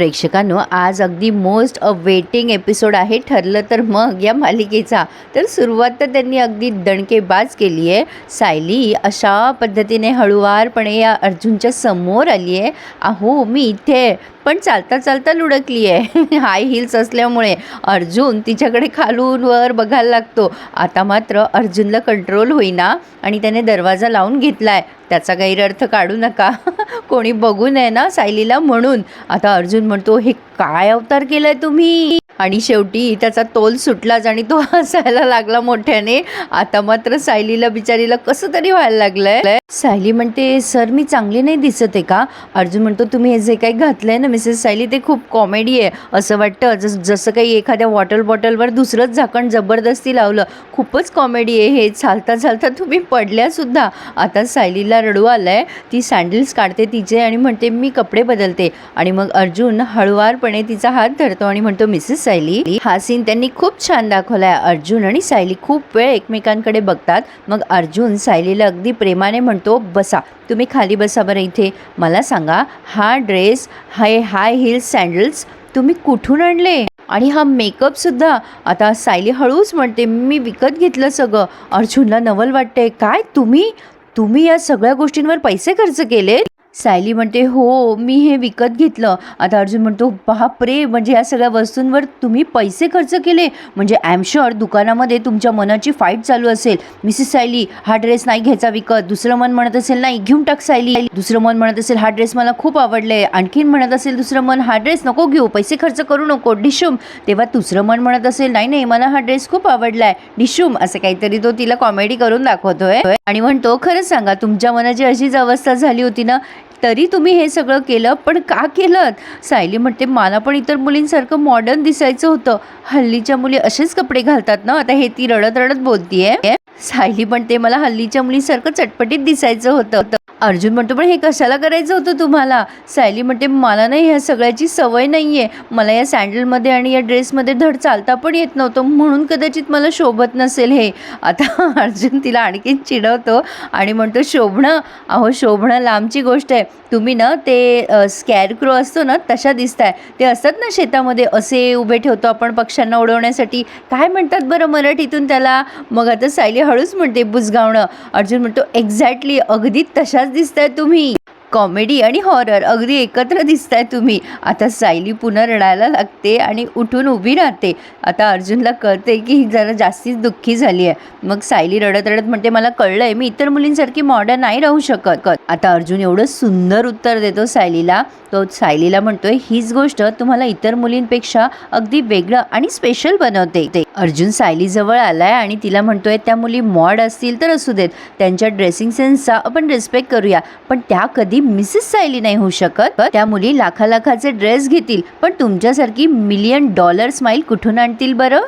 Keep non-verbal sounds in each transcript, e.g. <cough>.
प्रेक्षकांनो आज अगदी मोस्ट अ waiting episode आहे. ठरलं तर मग या मालिकेचा. तर सुरुवात तर त्यांनी अगदी दणकेबाज केली आहे. सायली अशा पद्धतीने हळुवारपणे या अर्जुनच्या समोर आली आहे. अहो मी इथे पण चालता चालता लुडकली आहे हाय हिल्स असल्यामुळे अर्जुन तिच्याकडे खालून वर बघायला लागतो. आता मात्र अर्जुनला कंट्रोल होईना आणि त्याने दरवाजा लावून घेतलाय. त्याचा गैरअर्थ काढू नका. <laughs> कोणी बघू नये ना सायलीला म्हणून. आता अर्जुन म्हणतो हे काय अवतार केलाय तुम्ही? आणि शेवटी त्याचा तोल सुटलाच आणि तो <laughs> हसायला लागला मोठ्याने. आता मात्र सायलीला बिचारीला कसं तरी व्हायला लागलंय. सायली म्हणते सर मी चांगली नाही दिसत आहे का? अर्जुन म्हणतो तुम्ही हे जे काही घातलंय ना मिसेस सायली ते खूप कॉमेडी आहे असं वाटतं. जस जसं काही एखाद्या वॉटर बॉटलवर दुसरंच झाकण जबरदस्ती लावलं खूपच कॉमेडी आहे हे. चालता चालता तुम्ही पडल्यासुद्धा आता सायलीला रडू आलंय ती सँडल्स काढते तिचे आणि म्हणते मी कपडे बदलते. आणि मग अर्जुन हळुवारपणे तिचा हात धरतो आणि म्हणतो मिसेस सायली हा सीन त्यांनी खूप छान दाखवला आहे अर्जुन आणि सायली खूप वेळ एकमेकांकडे बघतात. मग अर्जुन सायलीला अगदी प्रेमाने म्हणतो बसा तुम्ही खाली बसा बरं इथे. मला सांगा हा dress high high heels sandals तुम्ही कुठून आणले? आणि हा मेकअपसुद्धा आता सायली हळूच म्हणते मी विकत घेतलं सगळं. अर्जुनला नवल वाटते काय तुम्ही? तुम्ही या सगळ्या गोष्टींवर पैसे खर्च केले सायली म्हणते हो मी हे विकत घेतलं. आता अर्जुन म्हणतो बापरे म्हणजे या सगळ्या वस्तूंवर तुम्ही पैसे खर्च केले? म्हणजे आय एम शुअर दुकानामध्ये तुमच्या मनाची फाईट चालू असेल. मिसेस सायली हा ड्रेस नाही घ्यायचा विकत. दुसरं मन म्हणत असेल नाही घेऊन टाक सायली. दुसरं मन म्हणत असेल हा ड्रेस मला खूप आवडले आणखीन म्हणत असेल दुसरं मन हा ड्रेस नको घेऊ पैसे खर्च करू नको. डिशूम. तेव्हा दुसरं मन म्हणत असेल नाही नाही मला हा ड्रेस खूप आवडलाय. डिशूम असं काहीतरी तो तिला कॉमेडी करून दाखवतोय. आणि म्हणतो खरंच सांगा तुमच्या मनाची अशीच अवस्था झाली होती ना तरी तुम्ही हे सगळं केलं पण का केलं सायली म्हणते मला पण इतर मुलींसारखं मॉडर्न दिसायचं होतं. हल्लीच्या मुली असेच कपडे घालतात ना? आता हे ती रडत रडत बोलतीये. सायली म्हणते मला हल्लीच्या मुलीसारखं चटपटीत दिसायचं होतं. अर्जुन म्हणतो पण हे कशाला करायचं होतं तुम्हाला? सायली म्हणते मला नाही ह्या सगळ्याची सवय नाही आहे मला या सँडलमध्ये आणि या ड्रेसमध्ये धड चालता पण येत नव्हतं. म्हणून कदाचित मला शोभत नसेल हे. आता <laughs> अर्जुन तिला आणखीन चिडवतो आणि म्हणतो शोभणं? अहो शोभणं लांबची गोष्ट आहे. तुम्ही ना ते स्कॅर क्रो असतो ना तशा दिसताय. ते असतात ना शेतामध्ये असे उभे ठेवतो आपण पक्ष्यांना उडवण्यासाठी. काय म्हणतात बरं मराठीतून त्याला? मग आता सायली हळूच म्हणते बुजगावणं. अर्जुन म्हणतो एक्झॅक्टली अगदी तशाच दिसताय तुम्ही. कॉमेडी आणि हॉरर अगदी एकत्र दिसताय तुम्ही. आता सायली पुन्हा रडायला लागते आणि उठून उभी राहते. आता अर्जुनला कळते की ही जरा जास्तीच दुःखी झाली आहे. मग सायली रडत रडत म्हणते मला कळलं आहे मी इतर मुलींसारखी मॉडर्न नाही राहू शकत. आता अर्जुन एवढं सुंदर उत्तर देतो सायलीला. तो सायलीला म्हणतोय हीच गोष्ट तुम्हाला इतर मुलींपेक्षा अगदी वेगळं आणि स्पेशल बनवते. ते अर्जुन सायली जवळ आलाय आणि तिला म्हणतोय त्या मुली मॉड असतील तर असू देत. त्यांच्या ड्रेसिंग सेन्सचा आपण रिस्पेक्ट करूया. पण त्या कधी मिसेस सायली नाही होऊ शकत. त्या मुली लाखा लाखाचे ड्रेस घेतील. पण तुमच्यासारखी मिलियन डॉलर स्माईल कुठून आणतील बरं?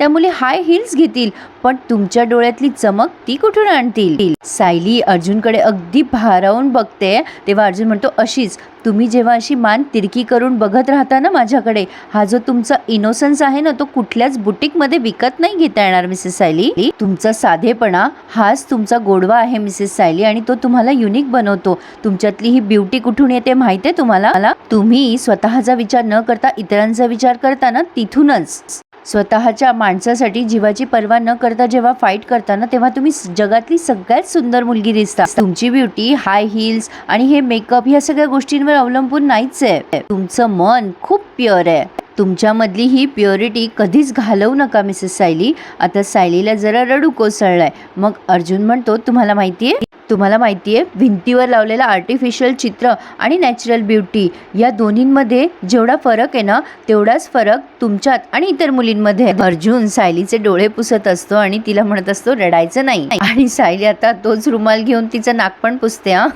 त्या मुली हाय हिल्स घेतील पण तुमच्या डोळ्यातली चमक ती कुठून आणतील? सायली अर्जुनकडे अगदी भारावून बघते. तेव्हा अर्जुन म्हणतो अशीच तुम्ही जेव्हा अशी मान तिरकी करून बघत राहता ना माझ्याकडे हा जो तुमचा इनोसन्स आहे ना तो कुठल्याच बुटीकमध्ये विकत नाही घेता येणार मिसेस सायली. तुमचा साधेपणा हाच तुमचा गोडवा आहे मिसेस सायली आणि तो तुम्हाला युनिक बनवतो. तुमच्यातली ही ब्युटी कुठून येते माहिती आहे तुम्हाला? तुम्ही स्वतःचा विचार न करता इतरांचा विचार करता ना तिथूनच. स्वतःच्या माणसासाठी जीवाची पर्वा न करता जेव्हा फाईट करता ना तेव्हा तुम्ही जगातली सगळ्यात सुंदर मुलगी दिसता. तुमची ब्युटी हाय हिल्स आणि हे मेकअप ह्या सगळ्या गोष्टींवर अवलंबून नाहीच आहे. तुमचं मन खूप प्युअर आहे. तुमच्यामधली ही प्युरिटी कधीच घालवू नका मिसेस सायली आता सायलीला जरा रडू कोसळलाय. मग अर्जुन म्हणतो तुम्हाला माहिती आहे तुम्हाला माहिती आहे भिंतीवर लावलेलं आर्टिफिशियल चित्र आणि नॅचरल ब्युटी या दोन्हींमध्ये जेवढा फरक आहे ना तेवढाच फरक तुमच्यात आणि इतर मुलींमध्ये अर्जुन सायलीचे डोळे पुसत असतो आणि तिला म्हणत असतो रडायचं नाही. आणि सायली आता तोच रुमाल घेऊन तिचं नाक पण पुसते हा.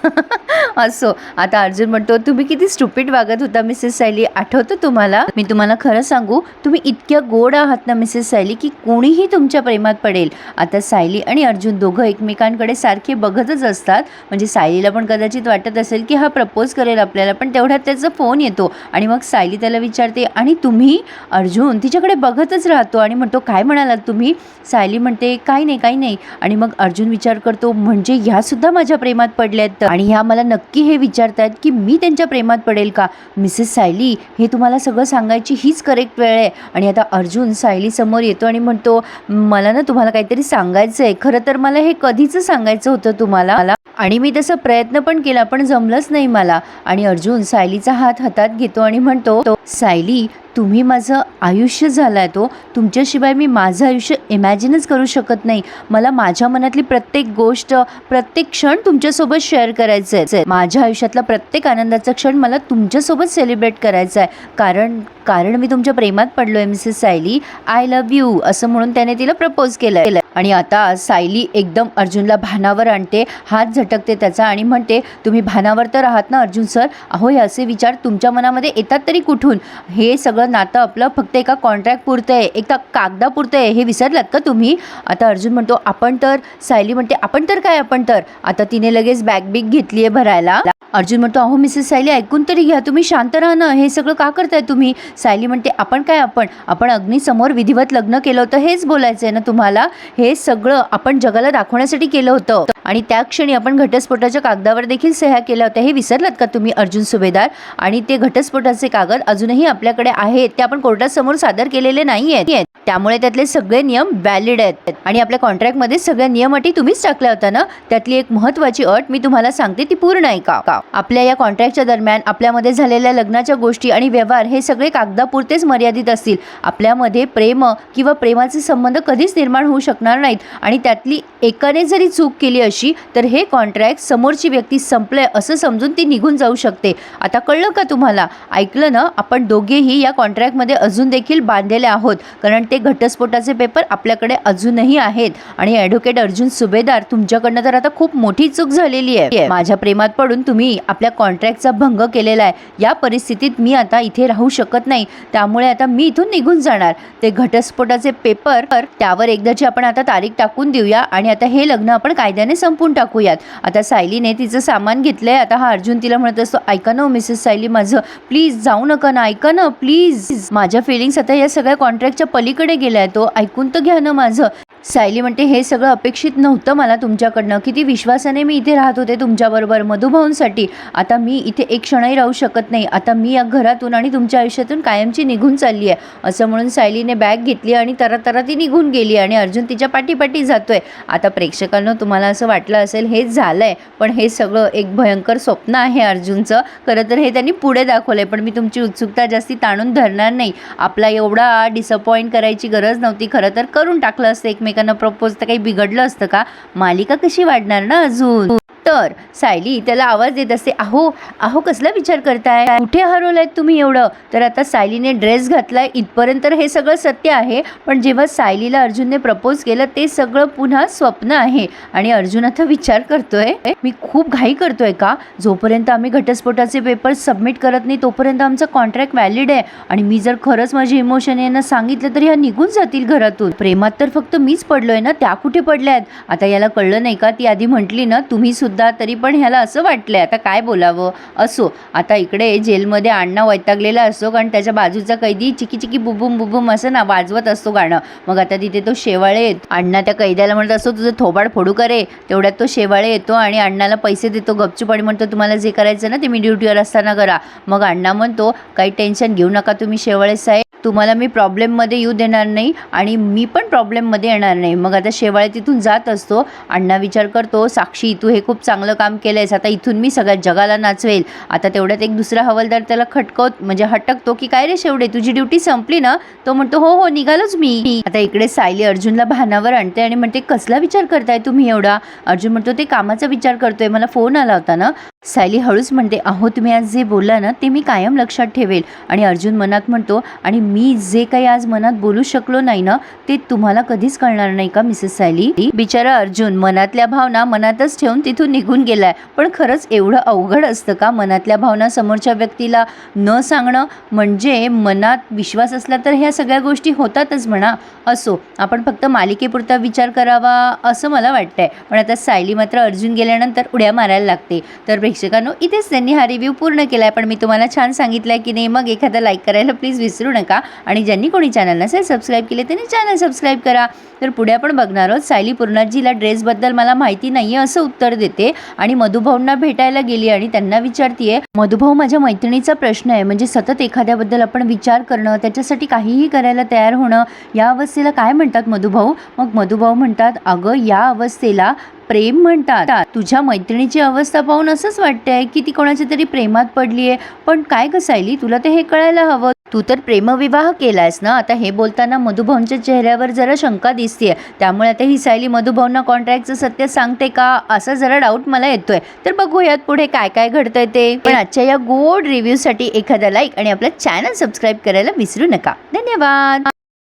असो. आता अर्जुन म्हणतो तुम्ही किती स्टुपिड वागत होता मिसेस सायली. आठवतं तुम्हाला? मी तुम्हाला खरं सांगू तुम्ही इतक्या गोड आहात ना मिसेस सायली की कोणीही तुमच्या प्रेमात पडेल. आता सायली आणि अर्जुन दोघं एकमेकांकडे सारखे बघतच असतात. म्हणजे सायलीला पण कदाचित वाटत असेल की हा प्रपोज करेल आपल्याला पण तेवढ्यात त्याचा फोन येतो आणि मग सायली त्याला विचारते आणि तुम्ही अर्जुन तिच्याकडे बघतच राहतो. आणि म्हणतो काय म्हणालात तुम्ही? सायली म्हणते काही नाही काही नाही. आणि मग अर्जुन विचार करतो म्हणजे ह्यासुद्धा माझ्या प्रेमात पडल्या आहेत आणि ह्या मला नक्की हे विचारतायत की मी त्यांच्या प्रेमात पडेल का? मिसेस सायली हे तुम्हाला सगळं सांगायची हीच करेक्ट वेळ आहे. आणि आता अर्जुन सायली समोर येतो आणि म्हणतो मला ना तुम्हाला काहीतरी सांगायचं आहे खरं तर मला हे कधीच सांगायचं होतं तुम्हाला मला. आणि मी तसा प्रयत्न पण केला पण जमलंच नाही मला. आणि अर्जुन सायलीचा हात हातात घेतो आणि म्हणतो सायली तुम्ही माझं आयुष्य झालाय आहे तो. तुमच्याशिवाय मी माझं आयुष्य इमॅजिनच करू शकत नाही. मला माझ्या मनातली प्रत्येक गोष्ट प्रत्येक क्षण तुमच्यासोबत शेअर करायचं आहे माझ्या आयुष्यातला प्रत्येक आनंदाचा क्षण मला तुमच्यासोबत सेलिब्रेट करायचा आहे कारण कारण मी तुमच्या प्रेमात पडलो आहे Mrs Sayali. I love you असं म्हणून त्याने तिला प्रपोज केलं आणि आता सायली एकदम अर्जुनला भानावर आणते. हात झटकते त्याचा आणि म्हणते तुम्ही भानावर तर आहात ना अर्जुन सर? अहो हे असे विचार तुमच्या मनामध्ये येतात तरी कुठून? हे सगळं नातं आपलं फक्त एका कॉन्ट्रॅक्ट पुरतं आहे एका कागदापुरतं आहे हे विसरलात का तुम्ही? आता अर्जुन म्हणतो आपण तर सायली म्हणते आपण तर काय आपण तर? आता तिने लगेच बॅग बिग घेतली आहे भरायला. अर्जुन म्हणतो अहो मिसेस सायली ऐकून तरी घ्या. तुम्ही शांत राहा ना हे सगळं का करताय तुम्ही? सायली म्हणते आपण काय आपण? आपण अग्नीसमोर विधिवत लग्न केलं होतं हेच बोलायचं आहे ना तुम्हाला? हे सगळं आपण जगाला दाखवण्यासाठी केलं होतं. आणि त्या क्षणी आपण घटस्फोटाच्या कागदावर देखील सह्या केल्या होत्या. हे विसरलात का तुम्ही अर्जुन सुभेदार? आणि ते घटस्फोटाचे कागद अजूनही आपल्याकडे आहेत. ते आपण कोर्टासमोर सादर केलेले नाही आहेत त्यामुळे त्यातले सगळे नियम व्हॅलिड आहेत. आणि आपल्या कॉन्ट्रॅक्टमध्ये सगळ्या नियम अटी तुम्हीच टाकल्या होत्या ना? त्यातली एक महत्त्वाची अट मी तुम्हाला सांगते ती पूर्ण आहे का? का? आपल्या या कॉन्ट्रॅक्टच्या दरम्यान आपल्यामध्ये झालेल्या लग्नाच्या गोष्टी आणि व्यवहार हे सगळे कागदापुरतेच मर्यादित असतील. आपल्यामध्ये प्रेम किंवा प्रेमाचे संबंध कधीच निर्माण होऊ शकणार नाहीत. आणि त्यातली एकाने जरी चूक केली अशी तर हे कॉन्ट्रॅक्ट समोरची व्यक्ती संपलंय असं समजून ती निघून जाऊ शकते. आता कळलं का तुम्हाला? ऐकलं ना? आपण दोघेही या कॉन्ट्रॅक्टमध्ये अजून देखील बांधलेले आहोत. कारण ते ते घटस्फोटाचे पेपर आपल्याकडे अजूनही आहेत. आणि ॲडव्होकेट अर्जुन सुभेदार तुमच्याकडनं तर आता खूप मोठी चूक झालेली आहे. माझ्या प्रेमात पडून तुम्ही आपल्या कॉन्ट्रॅक्टचा भंग केलेला आहे. या परिस्थितीत मी आता इथे राहू शकत नाही. त्यामुळे आता मी इथून निघून जाणार. ते घटस्फोटाचे पेपर त्यावर एकदाची आपण आता तारीख टाकून देऊया. आणि आता हे लग्न आपण कायद्याने संपून टाकूयात. आता सायलीने तिचं सामान घेतलंय. आता हा अर्जुन तिला म्हणत असतो ऐका ना हो, मिसेस सायली माझं. प्लीज जाऊ नका ना ऐका ना प्लीज. माझ्या फिलिंग्स आता या सगळ्या कॉन्ट्रॅक्टच्या पलीकडे गेल्या तो ऐकून तर घ्या ना माझं. सायली म्हणते हे सगळं अपेक्षित नव्हतं मला तुमच्याकडनं. किती विश्वासाने मी इथे राहत होते तुमच्याबरोबर मधुभाऊंसाठी. आता मी इथे एक क्षणही राहू शकत नाही. आता मी या घरातून आणि तुमच्या आयुष्यातून कायमची निघून चालली आहे. असं म्हणून सायलीने बॅग घेतली आणि तरातरा ती निघून गेली आणि अर्जुन तिच्या पाठीपाठी जातोय. आता प्रेक्षकांना तुम्हाला असं वाटलं असेल हेच आहे पण हे सगळं एक भयंकर स्वप्न आहे अर्जुनचं. खरं तर हे त्यांनी पुढे दाखवलंय पण मी तुमची उत्सुकता जास्ती ताणून धरणार नाही. आपला एवढा डिसअपॉइंट करायची गरज नव्हती. खरं तर करून टाकलं असतं एकमेक एकमेकांना प्रपोज तर काही बिघडलं असतं का? मालिका कशी वाढणार ना अजून? तर सायली त्याला आवाज देत असते अहो अहो कसला विचार करताय? कुठे हरवलायत तुम्ही एवढं? तर आता सायलीने ड्रेस घातलाय. इथपर्यंत तर हे सगळं सत्य आहे पण जेव्हा सायलीला अर्जुनने प्रपोज केलं ते सगळं पुन्हा स्वप्न आहे. आणि अर्जुन आता विचार करतोय मी खूप घाई करतोय का? जोपर्यंत आम्ही घटस्फोटाचे पेपर सबमिट करत नाही तोपर्यंत आमचा कॉन्ट्रॅक्ट व्हॅलिड आहे. आणि मी जर खरंच माझी इमोशन यांना सांगितलं तर ह्या निघून जातील घरातून. प्रेमात तर फक्त मीच पडलोय ना त्या कुठे पडल्या आहेत आता याला कळलं नाही का? ती आधी म्हटली ना तुम्ही सुद्धा तरी पण ह्याला असं वाटलंय आता काय बोलावं? असो आता इकडे जेलमध्ये अण्णा वैतागलेला असतो कारण त्याच्या बाजूचा कैदी चिकी चिकी बुबुम बुबुम असं ना वाजवत असतो गाणं. मग आता तिथे तो शेवाळे येत. अण्णा त्या कैद्याला म्हणत असतो तुझं थोबाड फोडू करे तेवढ्यात तो शेवाळे येतो आणि अण्णाला पैसे देतो गपचूप आणि म्हणतो तुम्हाला जे करायचं ना ते मी ड्युटीवर असताना करा. मग अण्णा म्हणतो काही टेन्शन घेऊ नका तुम्ही शेवाळे साहेब. तुम्हाला मी प्रॉब्लेममध्ये येऊ देणार नाही आणि मी पण प्रॉब्लेममध्ये येणार नाही. मग आता शेवाळे तिथून जात असतो. अण्णा विचार करतो साक्षी तू हे खूप चांगलं काम केलं आहेस आता इथून मी सगळ्या जगाला नाचवेल. आता तेवढ्यात एक दुसरा हवालदार त्याला खटकवत म्हणजे हटकतो की काय रे शेवडे तुझी ड्युटी संपली ना? तो म्हणतो हो हो निघालोच मी. आता इकडे सायली अर्जुनला भानावर आणते आणि म्हणते कसला विचार करताय तुम्ही एवढा? अर्जुन म्हणतो ते कामाचा विचार करतोय. मला फोन आला होता ना. सायली हळूच म्हणते अहो तुम्ही आज जे बोलला ना ते मी कायम लक्षात ठेवेल. आणि अर्जुन मनात म्हणतो आणि मी जे काही आज मनात बोलू शकलो नाही ना ते तुम्हाला कधीच कळणार नाही का मिसेस सायली बिचारा अर्जुन मनातल्या भावना मनातच ठेवून तिथून निघून गेलाय. पण खरंच एवढं अवघड असतं का मनातल्या भावना समोरच्या व्यक्तीला न सांगणं? म्हणजे मनात विश्वास असला तर ह्या सगळ्या गोष्टी होतातच म्हणा. असो आपण फक्त मालिकेपुरता विचार करावा असं मला वाटतंय. पण आता सायली मात्र अर्जुन गेल्यानंतर उड्या मारायला लागते. तर प्रेक्षकांनो इथेच त्यांनी हा रिव्ह्यू पूर्ण केला आहे पण मी तुम्हाला छान सांगितलं आहे की नाही मग एखादा लाईक करायला प्लीज विसरू नका. आणि ज्यांनी कोणी चॅनल नसेल सबस्क्राईब केले त्यांनी चॅनल सबस्क्राईब करा. तर पुढे आपण बघणार आहोत सायली पूर्णाजीला ड्रेसबद्दल मला माहिती नाही आहे असं उत्तर देते. आणि मधुभाऊंना भेटायला गेली आणि त्यांना विचारतीये मधुभाऊ माझ्या मैत्रिणीचा प्रश्न आहे. म्हणजे सतत एखाद्याबद्दल आपण विचार करणं त्याच्यासाठी काहीही करायला तयार होणं या अवस्थेला काय म्हणतात मधुभाऊ? मग मधुभाऊ म्हणतात अगं या अवस्थेला प्रेम म्हणतात. तुझ्या मैत्रिणीची अवस्था पाहून असंच वाटतंय की ती कोणाच्या तरी प्रेमात पडली आहे पण काय कसायली तुला ते हे कळायला हवं. तू तर प्रेमविवाह केलायस ना? आता हे बोलताना मधुभाऊंच्या चेहऱ्यावर जरा शंका दिसतीये. त्यामुळे आता ही सायली मधुभाऊंना कॉन्ट्रॅक्टचं सत्य सांगते का? असा जरा डाऊट मला येतोय. तर बघूयात पुढे काय काय घडतंय ते. पण आजच्या या गोड रिव्ह्यूसाठी एखादा लाईक आणि आपला चॅनल सबस्क्राईब करायला विसरू नका. धन्यवाद!